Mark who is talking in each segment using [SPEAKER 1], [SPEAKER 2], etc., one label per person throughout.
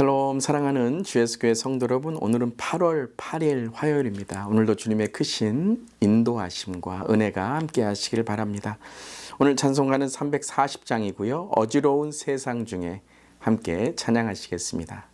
[SPEAKER 1] 샬롬 사랑하는 주예수교회 성도 여러분 오늘은 8월 8일 화요일입니다. 오늘도 주님의 크신 인도하심과 은혜가 함께 하시길 바랍니다. 오늘 찬송가는 340장이고요. 어지러운 세상 중에 함께 찬양하시겠습니다.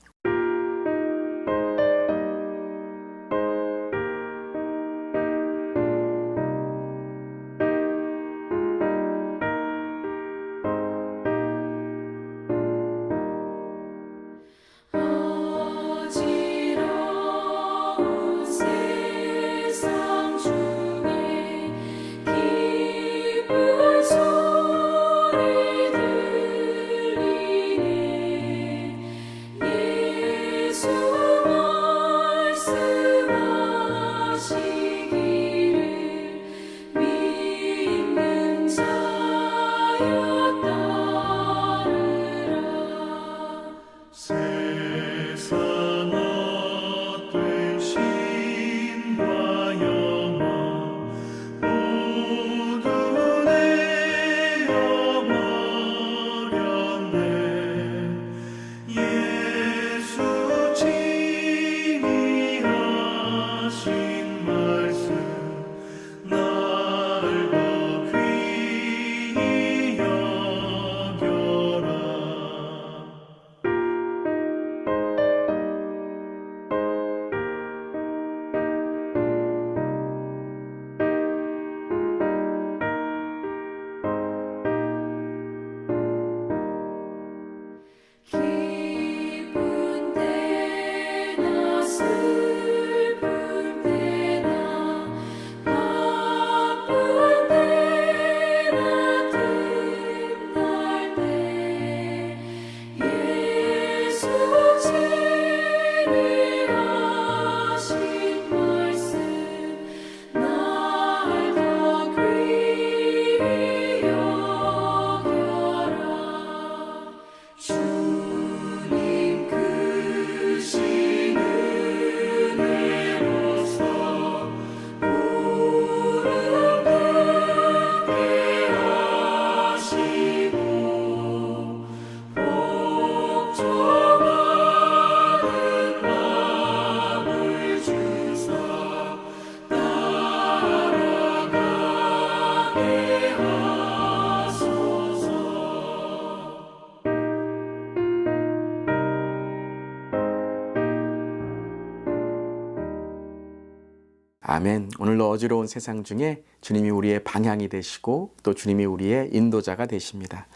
[SPEAKER 1] 아멘. 오늘도 어지러운 세상 중에 주님이 우리의 방향이 되시고 또 주님이 우리의 인도자가 되십니다.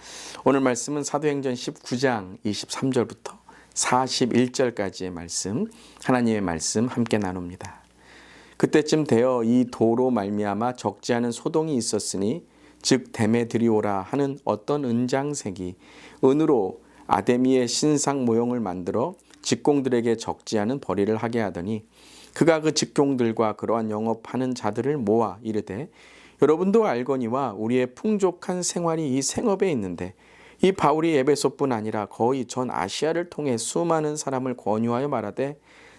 [SPEAKER 1] 오늘 말씀은 사도행전 19장 23절부터 41절까지의 말씀, 하나님의 말씀 함께 나눕니다. 그때쯤 되어 이 도로 말미암아 적지 않은 소동이 있었으니 즉 데메드리오라 하는 어떤 은장색이 은으로 아데미의 신상 모형을 만들어 직공들에게 적지 않은 벌이를 하게 하더니 그가 그 직공들과 그러한 영업하는 자들을 모아 이르되 여러분도 알거니와 우리의 풍족한 생활이 이 생업에 있는데 이 바울이 에베소뿐 아니라 거의 전 아시아를 통해 수많은 사람을 권유하여 말하되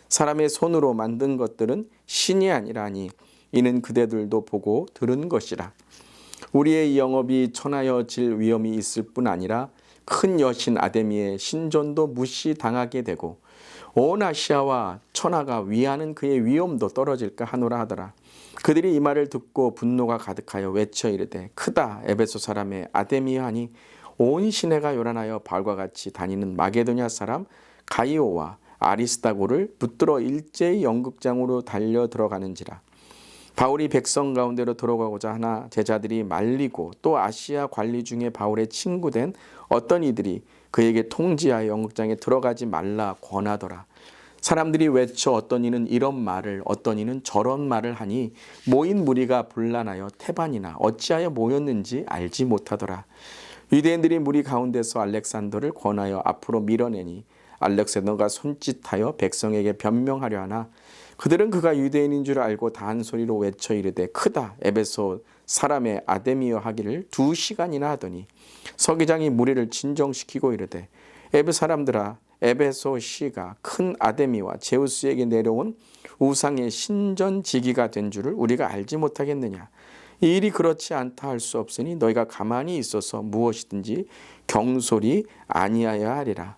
[SPEAKER 1] 사람의 손으로 만든 것들은 신이 아니라니 이는 그대들도 보고 들은 것이라. 우리의 이 영업이 천하여 질 위험이 있을 뿐 아니라 큰 여신 아데미의 신전도 무시당하게 되고 온 아시아와 천하가 위하는 그의 위엄도 떨어질까 하노라 하더라. 그들이 이 말을 듣고 분노가 가득하여 외쳐 이르되 크다 에베소 사람의 아데미야 하니 온 시내가 요란하여 발과 같이 다니는 마게도냐 사람 가이오와 아리스다고를 붙들어 일제히 연극장으로 달려 들어가는지라. 바울이 백성 가운데로 들어가고자 하나 제자들이 말리고 또 아시아 관리 중에 바울의 친구된 어떤 이들이 그에게 통지하여 연극장에 들어가지 말라 권하더라. 사람들이 외쳐 어떤 이는 이런 말을 어떤 이는 저런 말을 하니 모인 무리가 분란하여 태반이나 어찌하여 모였는지 알지 못하더라. 유대인들이 무리 가운데서 알렉산더를 권하여 앞으로 밀어내니 알렉산더가 손짓하여 백성에게 변명하려 하나 그들은 그가 유대인인 줄 알고 다한 소리로 외쳐 이르되 크다. 에베소 사람의 아데미어 하기를 두 시간이나 하더니 서기장이 무리를 진정시키고 이르되 에베 사람들아 에베소 시가 큰 아데미와 제우스에게 내려온 우상의 신전지기가 된 줄을 우리가 알지 못하겠느냐? 이 일이 그렇지 않다 할 수 없으니 너희가 가만히 있어서 무엇이든지 경솔이 아니하여 하리라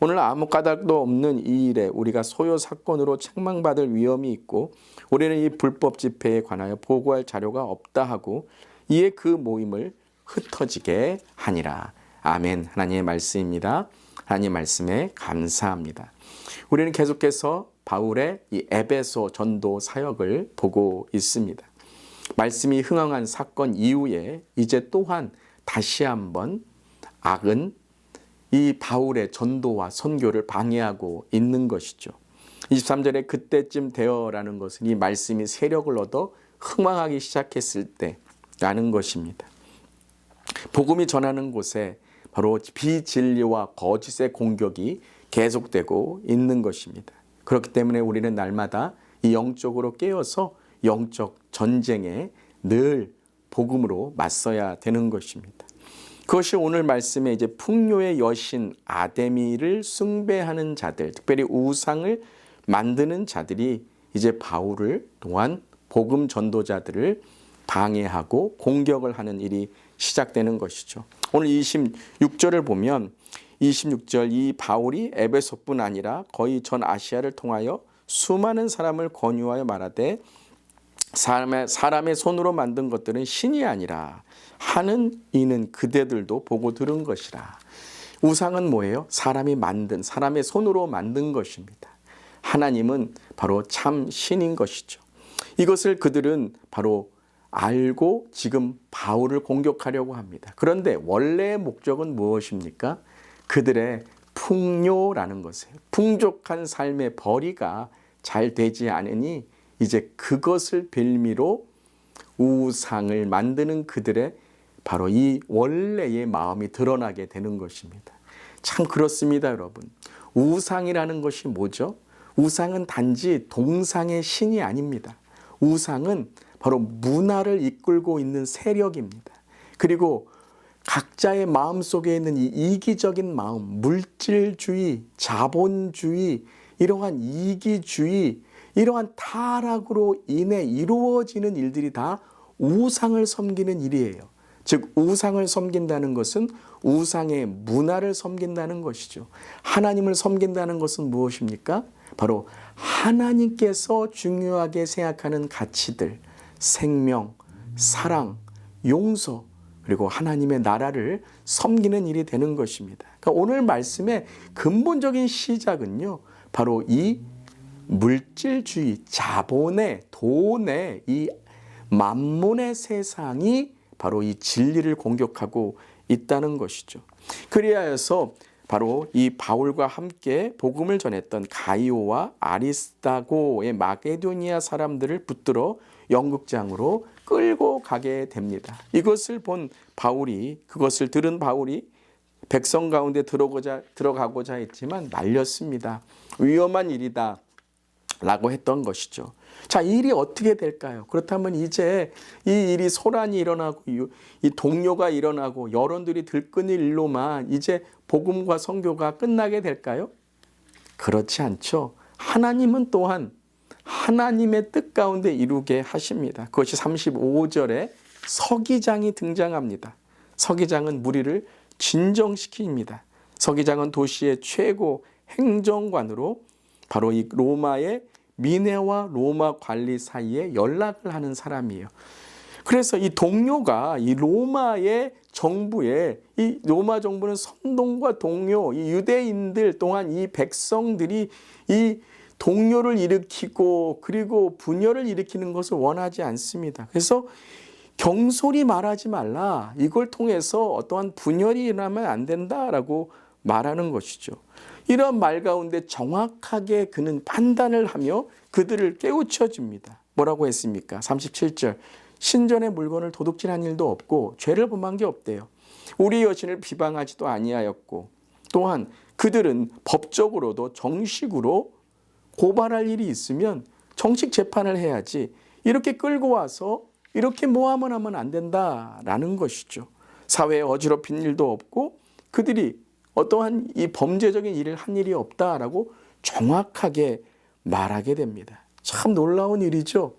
[SPEAKER 1] 오늘 아무 까닭도 없는 이 일에 우리가 소요 사건으로 책망받을 위험이 있고 우리는 이 불법 집회에 관하여 보고할 자료가 없다 하고 이에 그 모임을 흩어지게 하니라. 아멘. 하나님의 말씀입니다. 하나님 말씀에 감사합니다. 우리는 계속해서 바울의 이 에베소 전도 사역을 보고 있습니다. 말씀이 흥황한 사건 이후에 이제 또한 다시 한번 악은 이 바울의 전도와 선교를 방해하고 있는 것이죠. 23절에 그때쯤 되어라는 것은 이 말씀이 세력을 얻어 흥망하기 시작했을 때라는 것입니다. 복음이 전하는 곳에 바로 비진리와 거짓의 공격이 계속되고 있는 것입니다. 그렇기 때문에 우리는 날마다 이 영적으로 깨어서 영적 전쟁에 늘 복음으로 맞서야 되는 것입니다. 그것이 오늘 말씀에 이제 풍요의 여신 아데미를 숭배하는 자들, 특별히 우상을 만드는 자들이 이제 바울을 또한 복음 전도자들을 방해하고 공격을 하는 일이 시작되는 것이죠. 오늘 26절을 보면 26절 이 바울이 에베소뿐 아니라 거의 전 아시아를 통하여 수많은 사람을 권유하여 말하되 사람의, 사람의 손으로 만든 것들은 신이 아니라 하는 이는 그대들도 보고 들은 것이라. 우상은 뭐예요? 사람이 만든, 사람의 손으로 만든 것입니다. 하나님은 바로 참 신인 것이죠. 이것을 그들은 바로 알고 지금 바울을 공격하려고 합니다. 그런데 원래의 목적은 무엇입니까? 그들의 풍요라는 것이에요. 풍족한 삶의 벌이가 잘 되지 않으니 이제 그것을 빌미로 우상을 만드는 그들의 바로 이 원래의 마음이 드러나게 되는 것입니다. 참 그렇습니다, 여러분. 우상이라는 것이 뭐죠? 우상은 단지 동상의 신이 아닙니다. 우상은 바로 문화를 이끌고 있는 세력입니다. 그리고 각자의 마음 속에 있는 이 이기적인 마음, 물질주의, 자본주의, 이러한 이기주의, 이러한 타락으로 인해 이루어지는 일들이 다 우상을 섬기는 일이에요. 즉, 우상을 섬긴다는 것은 우상의 문화를 섬긴다는 것이죠. 하나님을 섬긴다는 것은 무엇입니까? 바로 하나님께서 중요하게 생각하는 가치들, 생명, 사랑, 용서, 그리고 하나님의 나라를 섬기는 일이 되는 것입니다. 그러니까 오늘 말씀의 근본적인 시작은요, 바로 이 물질주의, 자본의, 돈의, 이 만몬의 세상이 바로 이 진리를 공격하고 있다는 것이죠. 그리하여서 바로 이 바울과 함께 복음을 전했던 가이오와 아리스타고의 마게도니아 사람들을 붙들어 영국장으로 끌고 가게 됩니다. 이것을 본 바울이 그것을 들은 바울이 백성 가운데 들어가고자 했지만 말렸습니다. 위험한 일이다. 라고 했던 것이죠. 자, 이 일이 어떻게 될까요? 그렇다면 이제 이 일이 소란이 일어나고 이 동료가 일어나고 여론들이 들끓는 일로만 이제 복음과 선교가 끝나게 될까요? 그렇지 않죠. 하나님은 또한 하나님의 뜻 가운데 이루게 하십니다. 그것이 35절에 서기장이 등장합니다. 서기장은 무리를 진정시킵니다. 서기장은 도시의 최고 행정관으로 바로 이 로마의 미네와 로마 관리 사이에 연락을 하는 사람이에요. 그래서 이 동료가 이 로마의 정부에 이 로마 정부는 선동과 동료, 이 유대인들 동안 이 백성들이 이 동료를 일으키고 그리고 분열을 일으키는 것을 원하지 않습니다. 그래서 경솔히 말하지 말라. 이걸 통해서 어떠한 분열이 일어나면 안 된다라고 말하는 것이죠. 이런 말 가운데 정확하게 그는 판단을 하며 그들을 깨우쳐 줍니다. 뭐라고 했습니까? 37절. 신전의 물건을 도둑질한 일도 없고 죄를 범한 게 없대요. 우리 여신을 비방하지도 아니하였고 또한 그들은 법적으로도 정식으로 고발할 일이 있으면 정식 재판을 해야지 이렇게 끌고 와서 이렇게 모함을 하면 안 된다라는 것이죠. 사회에 어지럽힌 일도 없고 그들이 어떠한 이 범죄적인 일을 한 일이 없다라고 정확하게 말하게 됩니다. 참 놀라운 일이죠.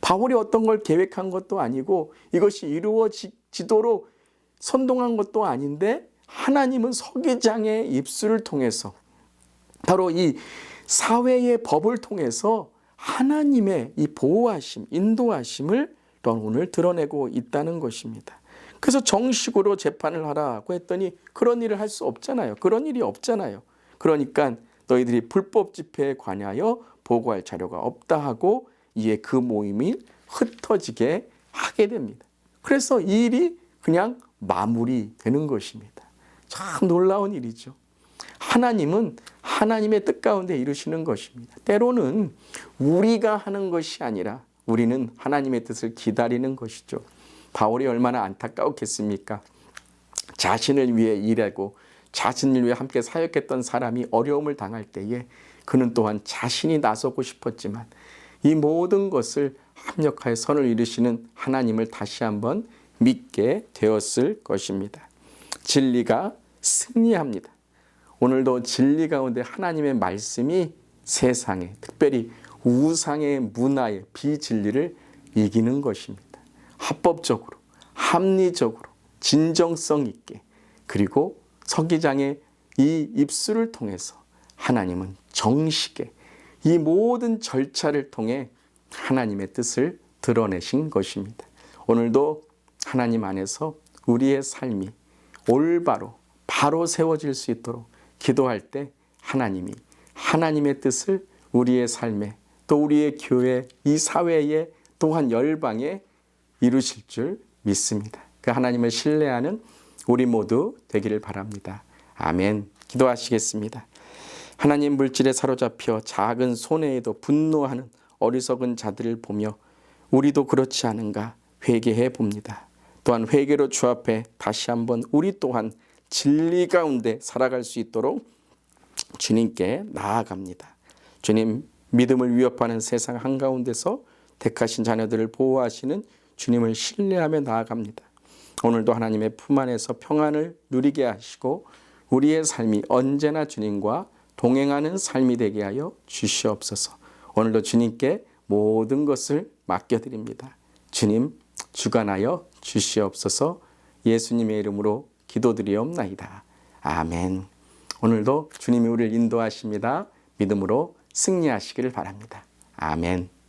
[SPEAKER 1] 바울이 어떤 걸 계획한 것도 아니고 이것이 이루어지도록 선동한 것도 아닌데 하나님은 서기장의 입술을 통해서 바로 이 사회의 법을 통해서 하나님의 이 보호하심, 인도하심을 오늘 드러내고 있다는 것입니다. 그래서 정식으로 재판을 하라고 했더니 그런 일을 할 수 없잖아요. 그런 일이 없잖아요. 그러니까 너희들이 불법 집회에 관하여 보고할 자료가 없다 하고 이에 그 모임이 흩어지게 하게 됩니다. 그래서 이 일이 그냥 마무리되는 것입니다. 참 놀라운 일이죠. 하나님은 하나님의 뜻 가운데 이루시는 것입니다. 때로는 우리가 하는 것이 아니라 우리는 하나님의 뜻을 기다리는 것이죠. 바울이 얼마나 안타까웠겠습니까? 자신을 위해 일하고 자신을 위해 함께 사역했던 사람이 어려움을 당할 때에 그는 또한 자신이 나서고 싶었지만 이 모든 것을 합력하여 선을 이루시는 하나님을 다시 한번 믿게 되었을 것입니다. 진리가 승리합니다. 오늘도 진리 가운데 하나님의 말씀이 세상에 특별히 우상의 문화의 비진리를 이기는 것입니다. 합법적으로, 합리적으로, 진정성 있게 그리고 서기장의 이 입술을 통해서 하나님은 정식에 이 모든 절차를 통해 하나님의 뜻을 드러내신 것입니다. 오늘도 하나님 안에서 우리의 삶이 올바로 바로 세워질 수 있도록 기도할 때 하나님이 하나님의 뜻을 우리의 삶에 또 우리의 교회 이 사회에 또한 열방에 이루실 줄 믿습니다. 그 하나님을 신뢰하는 우리 모두 되기를 바랍니다. 아멘. 기도하시겠습니다. 하나님 물질에 사로잡혀 작은 손해에도 분노하는 어리석은 자들을 보며 우리도 그렇지 않은가 회개해 봅니다. 또한 회개로 주 앞에 다시 한번 우리 또한 진리 가운데 살아갈 수 있도록 주님께 나아갑니다. 주님 믿음을 위협하는 세상 한가운데서 택하신 자녀들을 보호하시는 주님을 신뢰하며 나아갑니다. 오늘도 하나님의 품 안에서 평안을 누리게 하시고 우리의 삶이 언제나 주님과 동행하는 삶이 되게 하여 주시옵소서. 오늘도 주님께 모든 것을 맡겨드립니다. 주님 주관하여 주시옵소서. 예수님의 이름으로 기도드리옵나이다. 아멘. 오늘도 주님이 우리를 인도하십니다. 믿음으로 승리하시기를 바랍니다. 아멘.